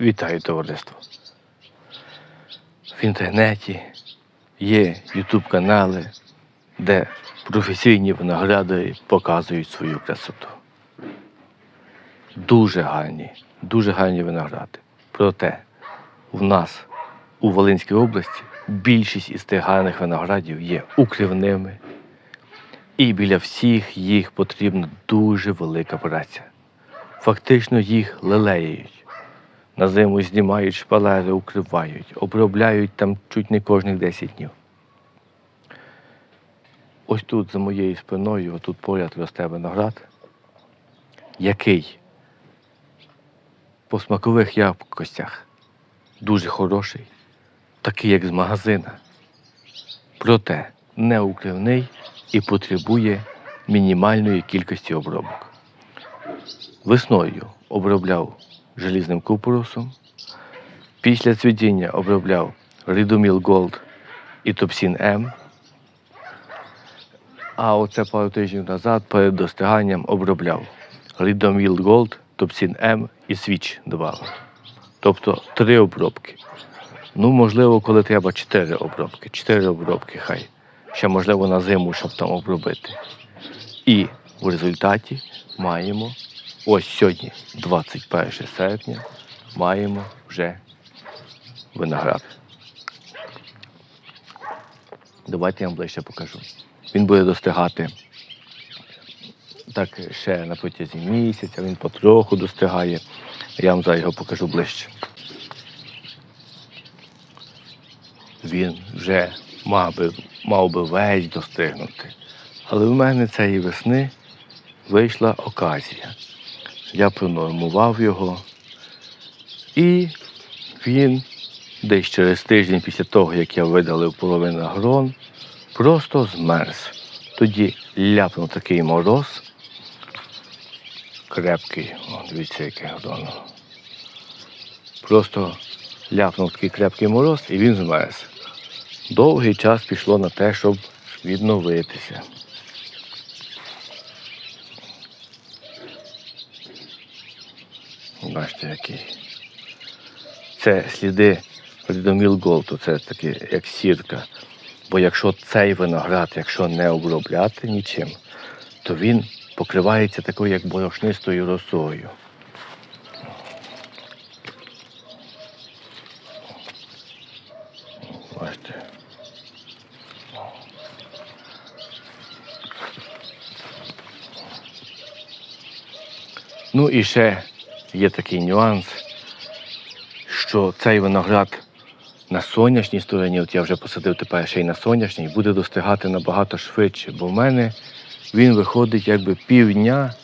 Вітаю товариство. В інтернеті є ютуб канали, де професійні виноградари показують свою красоту. Дуже гарні, дуже гарні виногради. Проте в нас у Волинській області більшість із тих гарних виноградів є укривними, і біля всіх їх потрібна дуже велика праця. Фактично їх лелеють. На зиму знімають шпалери, укривають, обробляють там чуть не кожних 10 днів. Ось тут за моєю спиною, тут поряд росте виноград, який по смакових якостях дуже хороший, такий як з магазина. Проте не укривний і потребує мінімальної кількості обробок. Весною обробляв желізним купорусом, після цвітіння обробляв Рідоміл Голд і Топсін М. А оце пару тижнів назад перед достиганням обробляв Рідоміл Голд, Топсін М і Свіч додав. Тобто три обробки. Ну, можливо, коли треба чотири обробки. Чотири обробки хай. Ще можливо на зиму, щоб там обробити. І в результаті маємо ось сьогодні, 21 серпня, маємо вже виноград. Давайте я вам ближче покажу. Він буде достигати так ще на протязі місяця, він потроху достигає. Я вам зараз його покажу ближче. Він вже мав би, мав би весь достигнути. Але в мене цієї весни вийшла оказія. Я пронормував його, і він десь через тиждень після того, як я видалив половину грон, просто змерз. Тоді ляпнув такий мороз. Крепкий, о, дивіться, яке гроно. Просто ляпнув такий крепкий мороз і він змерз. Довгий час пішло на те, щоб відновитися. Бачите, який. Це сліди Рідоміл Голту, це таке як сірка. Бо якщо цей виноград, якщо не обробляти нічим, то він покривається такою, як борошнистою росою. Бачите. Ну і ще є такий нюанс, що цей виноград на сонячній стороні, от я вже посадив тепер ще й на сонячній, буде достигати набагато швидше, бо в мене він виходить якби півдня,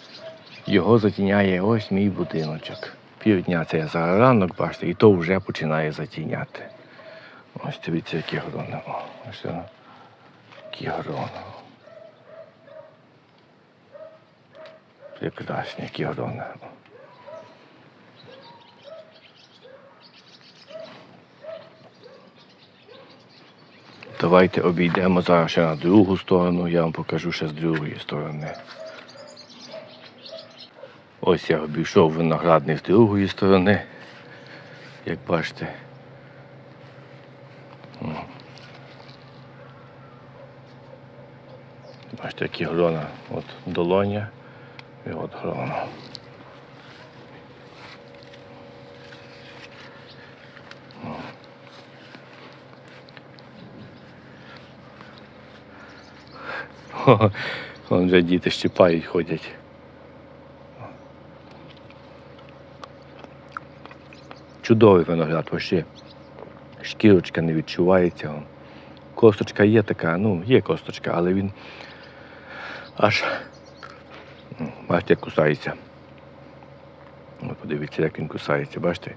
його затіняє ось мій будиночок. Півдня це я зараз ранок, бачите, і то вже починає затіняти. Ось дивіться, які грони. Ось. Які грони. Прекрасні, які. Давайте обійдемо зараз ще на другу сторону, я вам покажу ще з другої сторони. Ось я обійшов виноградник з другої сторони, як бачите. Бачите, які грона. От долоня і от грона. Вон вже діти щипають, ходять. Чудовий виноград вообще. Шкірочка не відчувається. Косточка є така, ну, є косточка, але він аж бачите, як кусається. Ну, подивіться, як він кусається, бачите?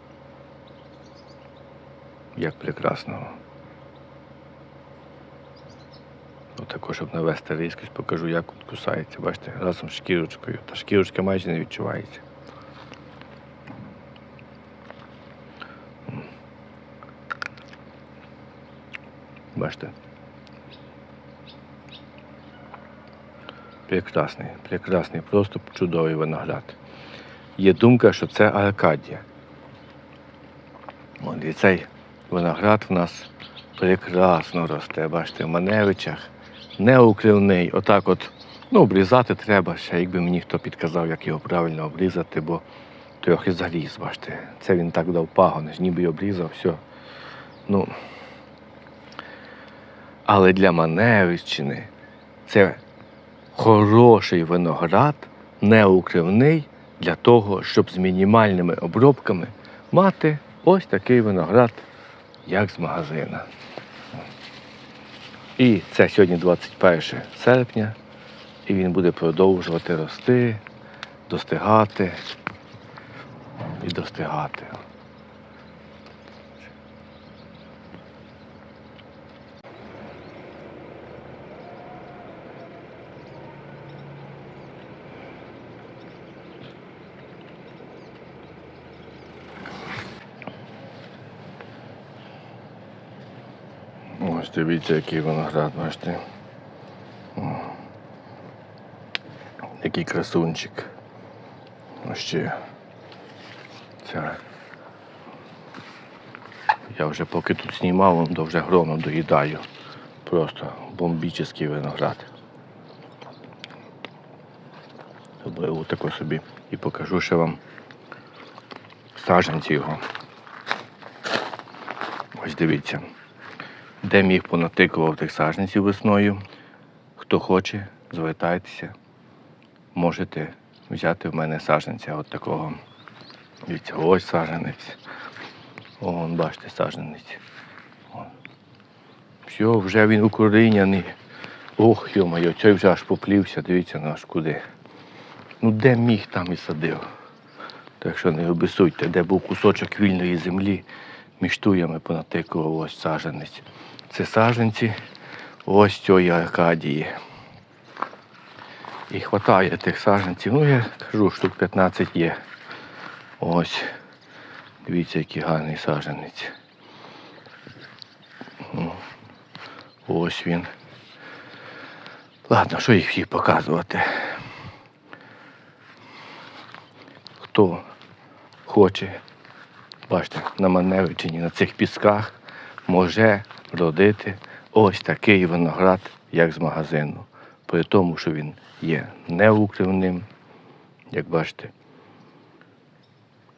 Як прекрасно. Отако, щоб навести різкість, покажу, як він кусається. Бачите, разом з шкірочкою. Та шкірочка майже не відчувається. Бачите? Прекрасний, прекрасний, просто чудовий виноград. Є думка, що це Аркадія. От, і цей виноград в нас прекрасно росте. Бачите, в Маневичах неукривний. Отак от, ну, обрізати треба ще, якби мені хто підказав, як його правильно обрізати, бо трохи заліз, бачите. Це він так дав пагони, ніби обрізав, все. Ну, але для Маневиччини це хороший виноград, неукривний, для того, щоб з мінімальними обробками мати ось такий виноград, як з магазина. І це сьогодні 21 серпня, і він буде продовжувати рости, достигати і достигати. Ось дивіться, який виноград, бачите. Який красунчик. Ще. Це. Я вже поки тут знімав, то вже гроном доїдаю. Просто бомбічний виноград. Обливу тако собі і покажу ще вам саджанці його. Ось дивіться. Де міг понатикував тих саджанців весною. Хто хоче, звертайтеся. Можете взяти в мене саджанця от такого. Дивіться, ось саджанець. О, вон, бачите, саджанець. О. Все, вже він укоріняний. Ох, йо-моє, цей вже аж поплівся, дивіться наш куди. Ну де міг, там і садив. Так що не обісуйте, де був кусочок вільної землі, між туями понатикував ось саджанець. Це саджанці ось цієї Аркадії. І хватає тих саджанців. Ну, я кажу, штук 15 є. Ось. Дивіться, який гарний саджанець. Ну, Ось він. Ладно, що їх всіх показувати. Хто хоче, бачите, на Маневичині, на цих пісках може родити ось такий виноград, як з магазину. При тому, що він є неукривним, як бачите,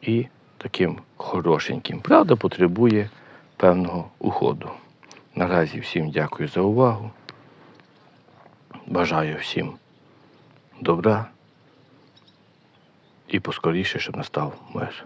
і таким хорошеньким. Правда, потребує певного уходу. Наразі всім дякую за увагу. Бажаю всім добра і поскоріше, щоб настав мир.